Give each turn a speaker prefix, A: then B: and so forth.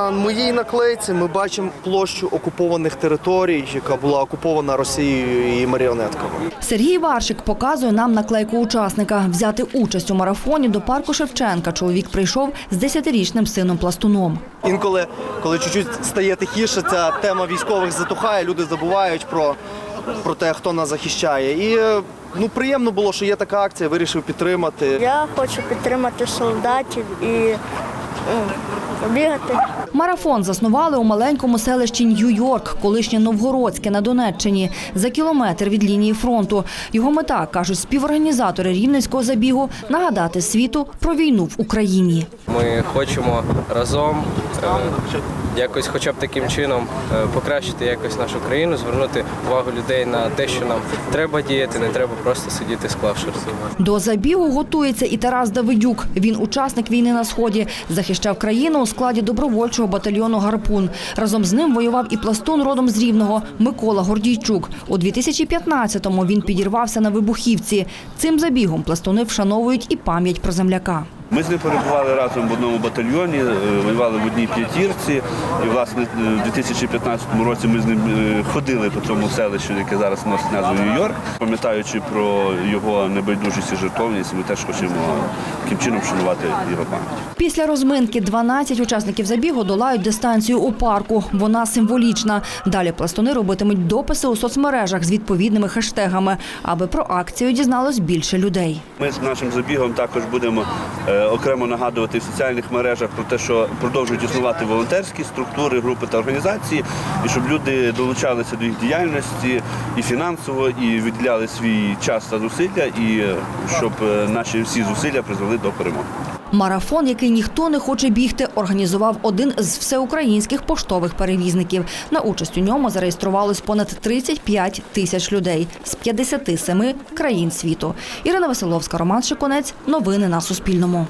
A: На моїй наклейці ми бачимо площу окупованих територій, яка була окупована Росією і маріонетками.
B: Сергій Варшик показує нам наклейку учасника. Взяти участь у марафоні до парку Шевченка чоловік прийшов з 10-річним сином пластуном.
A: Інколи, коли чуть-чуть стає тихіше, ця тема військових затухає, люди забувають про, про те, хто нас захищає. І е, ну, приємно було, що є така акція, вирішив підтримати.
C: Я хочу підтримати солдатів і ну, бігати.
B: Марафон заснували у маленькому селищі Нью-Йорк, колишнє Новгородське на Донеччині, за кілометр від лінії фронту. Його мета, кажуть співорганізатори рівненського забігу, нагадати світу про війну в Україні.
D: Ми хочемо разом е, якось, хоча б таким чином, е, покращити якось нашу країну, звернути увагу людей на те, що нам треба діяти, не треба просто сидіти, склавши руки.
B: До забігу готується і Тарас Давидюк. Він учасник війни на сході, захищав країну у складі добровольчого батальйону Гарпун. Разом з ним воював і пластун родом з Рівного Микола Гордійчук. У 2015-му він підірвався на вибухівці. Цим забігом пластуни вшановують і пам'ять про земляка.
E: Ми з ним перебували разом в одному батальйоні, е, воювали в одній п'ятірці. І, власне, е, в 2015 році ми з ним е, ходили по цьому селищу, яке зараз носить назву Нью-Йорк. Пам'ятаючи про його небайдужість і жертовність, ми теж хочемо таким чином вшанувати його пам'ять.
B: Після розминки 12 учасників забігу долають дистанцію у парку. Вона символічна. Далі пластуни робитимуть дописи у соцмережах з відповідними хештегами, аби про акцію дізналось більше людей.
E: Ми з нашим забігом також будемо окремо нагадувати в соціальних мережах про те, що продовжують існувати волонтерські структури, групи та організації, і щоб люди долучалися до їх діяльності і фінансово, і відділяли свій час та зусилля, і е, щоб е, наші всі зусилля призвели до перемоги.
B: Марафон, який ніхто не хоче бігти, організував один з всеукраїнських поштових перевізників. На участь у ньому зареєструвалось понад 35 тисяч людей з 57 країн світу. Ірина Василовська, Роман Шиконець. Новини на Суспільному.